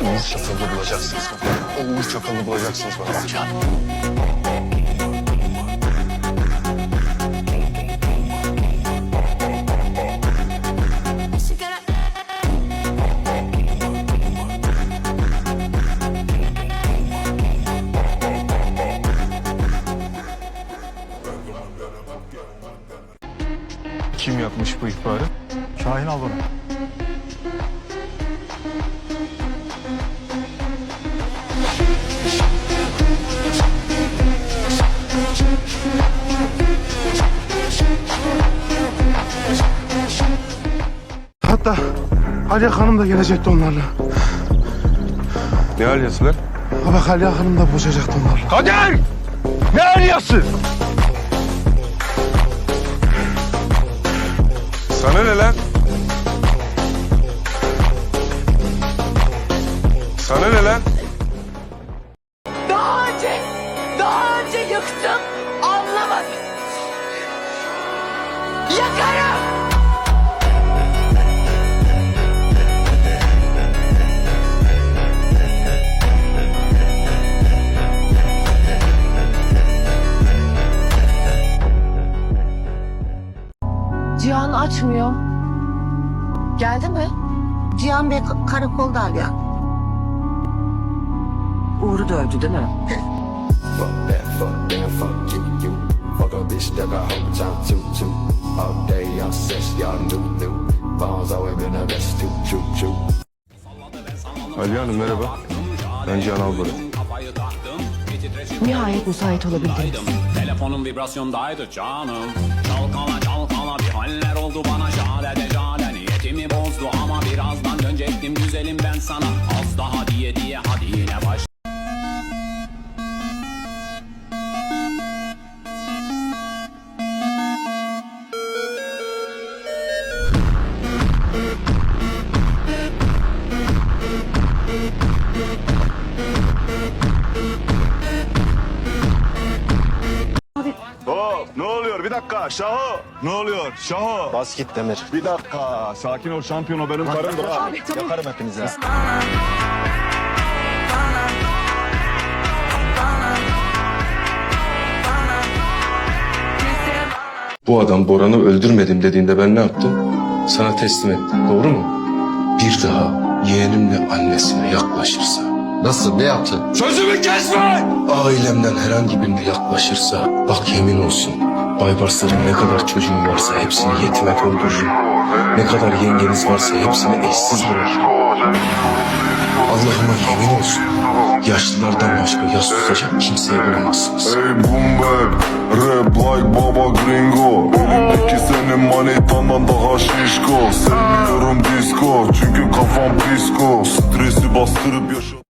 Uğur Çakal'ı bulacaksınız bana. O Uğur Çakal'ı bulacaksınız bana. Can. Kim yapmış bu ihbarı? Şahin Alban'a. Hatta Aliye Hanım da gelecekti onlarla. Ne alyası lan? Ha bak Aliye Hanım da boşacaktı onlarla. Kader! Ne alyası? Sana ne lan? Sana ne lan? Daha önce, daha önce yıktım, anlamadın. Yakarım! Cihan açmıyor. Geldi mi? Cihan Bey ka- karakolda Aliye. Uğur'u dövdü değil mi? Ali Hanım merhaba. Ben Can Albarı. Nihayet müsait olabildiniz. Telefonum vibrasyondaydı canım Çalkala çalkala Daha diye hadi yine baş ne oluyor? Bir dakika Şaho. Ne oluyor? Şaho. Bas git Demir. bir dakika. Sakin ol şampiyon o benim karımdır ha. Yakarım hepinizi. Bu adam Boran'ı öldürmedim dediğinde ben ne yaptım? Sana teslim ettim. Doğru mu? Bir daha yeğenimle annesine yaklaşırsa... Nasıl ne yaptı? Sözümü kesme! Ailemden herhangi birine yaklaşırsa bak yemin olsun Baybarsların ne kadar çocuğun varsa hepsini yetime öldürürüm. Ne kadar yengeniz varsa hepsini eşsiz bırakırım. Allah'ıma yemin olsun. Yaşlılardan başka yas tutacak kimseye bulamazsınız. Ey bap rap like baba gringo Elimdeki senin manitandan daha şişko Sevmiyorum disco çünkü kafam psiko Stresi bastırıp yaşa